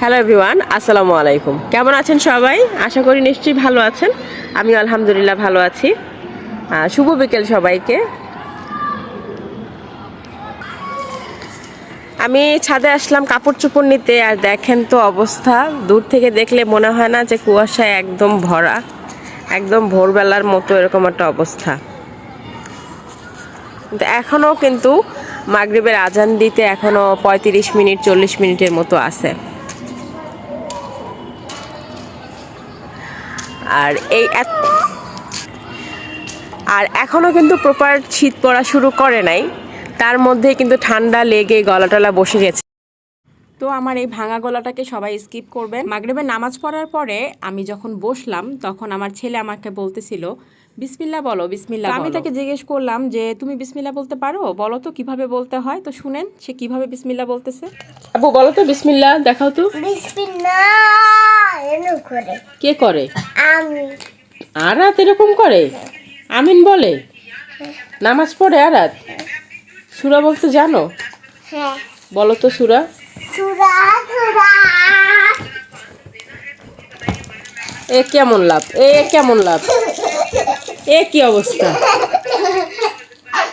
Hello everyone, আসসালামু আলাইকুম। কেমন আছেন সবাই? আশা করি নিশ্চয়ই ভালো আছেন। আমি আলহামদুলিল্লাহ ভালো আছি। শুভ বিকেল সবাইকে। আমি ছাদে আসলাম কাপড় চোপড় নিতে, আর দেখেন তো অবস্থা। দূর থেকে দেখলে মনে হয় না যে কুয়াশায় একদম ভরা, একদম ভোরবেলার মতো এরকম একটা অবস্থা। এখনও কিন্তু মাগরিবের আজান দিতে এখনও পঁয়ত্রিশ মিনিট, চল্লিশ মিনিটের মতো আছে। আর এই আর এখনও কিন্তু প্রপার শীত পড়া শুরু করে নাই। তার মধ্যে কিন্তু ঠান্ডা লেগে গলা টলা বসে গেছে। তো আমার এই ভাঙা গলাটাকে সবাই স্কিপ করবেন। মাগরিবের নামাজ পড়ার পরে আমি যখন বসলাম তখন আমার ছেলে আমাকে বলতেছিল বিসমিল্লা বলো বিসমিল্লা আমি তাকে জিজ্ঞেস করলাম যে তুমি বিসমিল্লা বলতে পারো? বলো তো কীভাবে বলতে হয়? তো শুনেন সে কীভাবে বিসমিল্লা বলতেছে? আবু বলো তো বিসমিল্লা দেখাও তো। বিসমিল্লাহ করে। কে করে? আমি। আরাত এরকম করে? আমিন বলে? নামাজ পড়ে আরাত? সুরা বলতে জানো? হ্যাঁ। বলো তো সুরা। এ কেমন লাভ? এ কেমন লাভ? এ কি অবস্থা?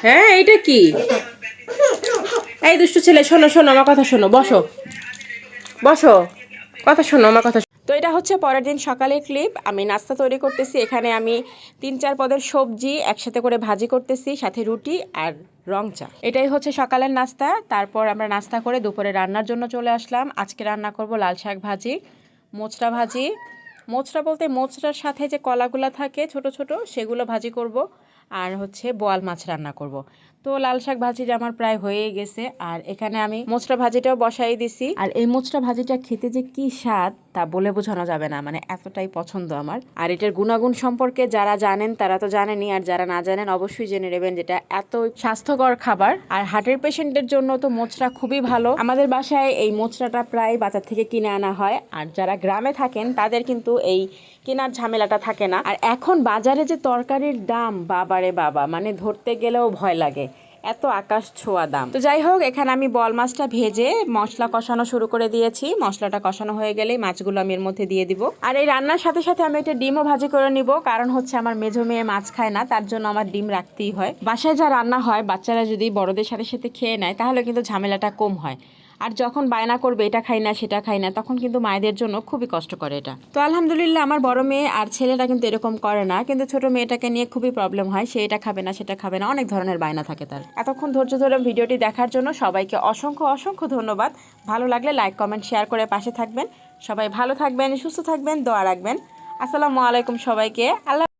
হ্যাঁ এটা কি? এই দুষ্টু ছেলে, শোনো শোনো, আমার কথা শোনো, বসো। বসো। কথা শোনো, আমার কথা। তো এটা হচ্ছে পরের দিন সকালের ক্লিপ আমি নাস্তা তৈরি করতেছি। এখানে আমি তিন চার পদের সবজি একসাথে করে ভাজি করতেছি, সাথে রুটি আর রং চা। এটাই হচ্ছে সকালের নাস্তা। তারপর আমরা নাস্তা করে দুপুরে রান্নার জন্য চলে আসলাম। আজকে রান্না করব লাল শাক ভাজি মোচটা ভাজি মোচড়া বলতে মোচড়ার সাথে যে কলাগুলো থাকে ছোট ছোট, সেগুলো ভাজি করব। আর হচ্ছে বোয়াল মাছ রান্না করব। তো লাল শাক ভাজিটা আমার প্রায় হয়েই গেছে। আর এখানে আমি মোচড়া ভাজিটাও বসাই দিছি। আর এই মোচড়া ভাজিটা খেতে যে কি স্বাদ তা বলে বোঝানো যাবে না। মানে এতটাই পছন্দ আমার। আর এটার গুণাগুণ সম্পর্কে যারা জানেন, তারা তো জানেনই। আর যারা না জানেন, অবশ্যই জেনে নেবেন যেটা এত স্বাস্থ্যকর খাবার। আর হার্টের পেশেন্টের জন্য তো মোচড়া খুবই ভালো। আমাদের বাসায় এই মোচড়াটা প্রায় বাজার থেকে কিনে আনা হয়। আর যারা গ্রামে থাকেন, তাদের কিন্তু এই কেনার ঝামেলাটা থাকে না। আর এখন বাজারে যে তরকারির দাম, বাবারে বাবা মানে ধরতে গেলেও ভয় লাগে। এত আকাশ ছোঁয়া দাম। তো যাই হোক, এখানে আমি বল মাছটা ভেজে মশলা কষানো শুরু করে দিয়েছি। মশলাটা কষানো হয়ে গেলেই মাছগুলো আমি এর মধ্যে দিয়ে দিব। আর এই রান্নার সাথে সাথে আমি একটা ডিমও ভাজি করে নিব, কারণ হচ্ছে আমার মেঝো মেয়ে মাছ খায় না, তার জন্য আমার ডিম রাখতেই হয়। বাসায় যা রান্না হয়, বাচ্চারা যদি বড়দের সাথে সাথে খেয়ে নেয়, তাহলে কিন্তু ঝামেলাটা কম হয়। আর যখন বায়না করবে, এটা খাই না, সেটা খাই না, তখন কিন্তু মায়েদের জন্য খুবই কষ্ট করে এটা। তো আলহামদুলিল্লাহ, আমার বড় মেয়ে আর ছেলেটা কিন্তু এরকম করে না। কিন্তু ছোট মেয়েটাকে নিয়ে খুবই প্রবলেম হয়, সে এটা খাবে না, সেটা খাবে না, অনেক ধরনের বায়না থাকে তার। এতক্ষণ ধৈর্য ধরে ভিডিওটি দেখার জন্য সবাইকে অসংখ্য অসংখ্য ধন্যবাদ। ভালো লাগলে লাইক কমেন্ট শেয়ার করে পাশে থাকবেন। সবাই ভালো থাকবেন, সুস্থ থাকবেন, দোয়া রাখবেন। আসসালামু আলাইকুম সবাইকে। আল্লাহ